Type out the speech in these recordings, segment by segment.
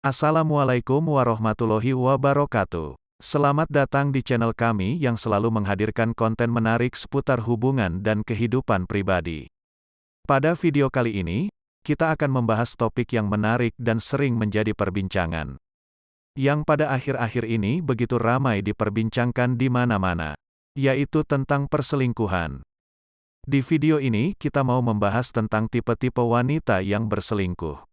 Assalamualaikum warahmatullahi wabarakatuh. Selamat datang di channel kami yang selalu menghadirkan konten menarik seputar hubungan dan kehidupan pribadi. Pada video kali ini, kita akan membahas topik yang menarik dan sering menjadi perbincangan. Yang pada akhir-akhir ini begitu ramai diperbincangkan di mana-mana, yaitu tentang perselingkuhan. Di video ini, kita mau membahas tentang tipe-tipe wanita yang berselingkuh.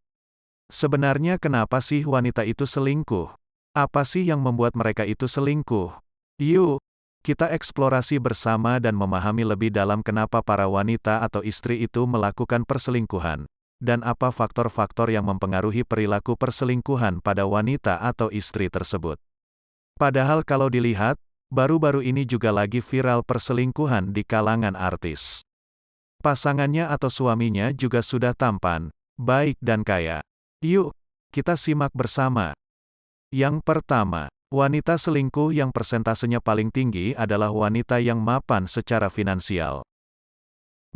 Sebenarnya kenapa sih wanita itu selingkuh? Apa sih yang membuat mereka itu selingkuh? Yuk, kita eksplorasi bersama dan memahami lebih dalam kenapa para wanita atau istri itu melakukan perselingkuhan, dan apa faktor-faktor yang mempengaruhi perilaku perselingkuhan pada wanita atau istri tersebut. Padahal kalau dilihat, baru-baru ini juga lagi viral perselingkuhan di kalangan artis. Pasangannya atau suaminya juga sudah tampan, baik dan kaya. Yuk, kita simak bersama. Yang pertama, wanita selingkuh yang persentasenya paling tinggi adalah wanita yang mapan secara finansial.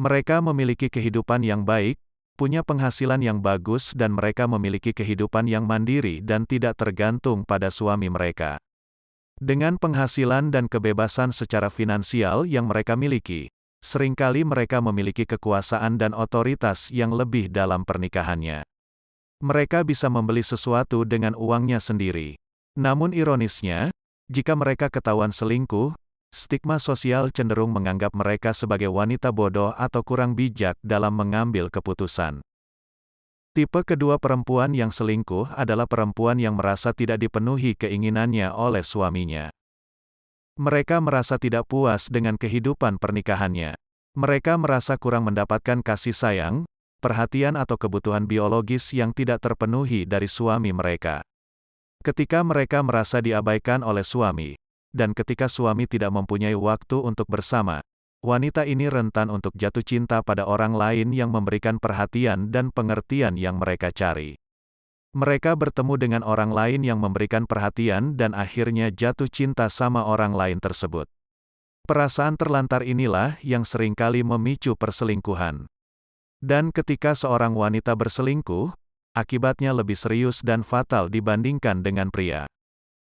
Mereka memiliki kehidupan yang baik, punya penghasilan yang bagus dan mereka memiliki kehidupan yang mandiri dan tidak tergantung pada suami mereka. Dengan penghasilan dan kebebasan secara finansial yang mereka miliki, sering kali mereka memiliki kekuasaan dan otoritas yang lebih dalam pernikahannya. Mereka bisa membeli sesuatu dengan uangnya sendiri. Namun ironisnya, jika mereka ketahuan selingkuh, stigma sosial cenderung menganggap mereka sebagai wanita bodoh atau kurang bijak dalam mengambil keputusan. Tipe kedua perempuan yang selingkuh adalah perempuan yang merasa tidak dipenuhi keinginannya oleh suaminya. Mereka merasa tidak puas dengan kehidupan pernikahannya. Mereka merasa kurang mendapatkan kasih sayang, perhatian atau kebutuhan biologis yang tidak terpenuhi dari suami mereka. Ketika mereka merasa diabaikan oleh suami, dan ketika suami tidak mempunyai waktu untuk bersama, wanita ini rentan untuk jatuh cinta pada orang lain yang memberikan perhatian dan pengertian yang mereka cari. Mereka bertemu dengan orang lain yang memberikan perhatian dan akhirnya jatuh cinta sama orang lain tersebut. Perasaan terlantar inilah yang sering kali memicu perselingkuhan. Dan ketika seorang wanita berselingkuh, akibatnya lebih serius dan fatal dibandingkan dengan pria.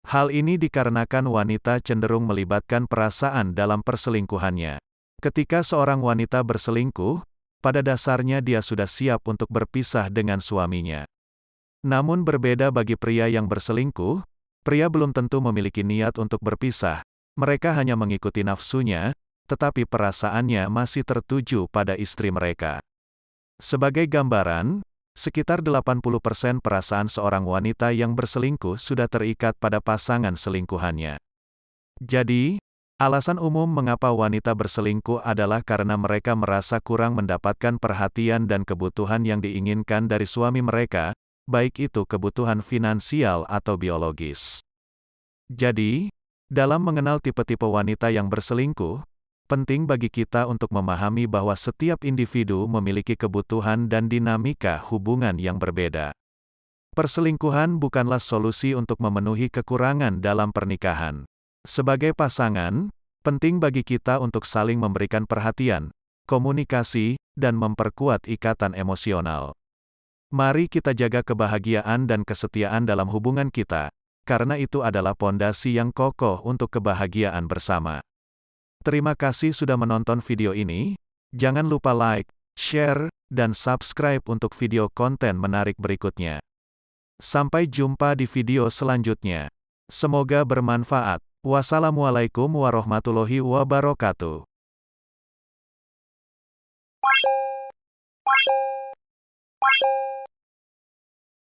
Hal ini dikarenakan wanita cenderung melibatkan perasaan dalam perselingkuhannya. Ketika seorang wanita berselingkuh, pada dasarnya dia sudah siap untuk berpisah dengan suaminya. Namun berbeda bagi pria yang berselingkuh, pria belum tentu memiliki niat untuk berpisah, mereka hanya mengikuti nafsunya, tetapi perasaannya masih tertuju pada istri mereka. Sebagai gambaran, sekitar 80% perasaan seorang wanita yang berselingkuh sudah terikat pada pasangan selingkuhannya. Jadi, alasan umum mengapa wanita berselingkuh adalah karena mereka merasa kurang mendapatkan perhatian dan kebutuhan yang diinginkan dari suami mereka, baik itu kebutuhan finansial atau biologis. Jadi, dalam mengenal tipe-tipe wanita yang berselingkuh, Penting bagi kita untuk memahami bahwa setiap individu memiliki kebutuhan dan dinamika hubungan yang berbeda. Perselingkuhan bukanlah solusi untuk memenuhi kekurangan dalam pernikahan. Sebagai pasangan, penting bagi kita untuk saling memberikan perhatian, komunikasi, dan memperkuat ikatan emosional. Mari kita jaga kebahagiaan dan kesetiaan dalam hubungan kita, karena itu adalah pondasi yang kokoh untuk kebahagiaan bersama. Terima kasih sudah menonton video ini. Jangan lupa like, share, dan subscribe untuk video konten menarik berikutnya. Sampai jumpa di video selanjutnya. Semoga bermanfaat. Wassalamualaikum warahmatullahi wabarakatuh.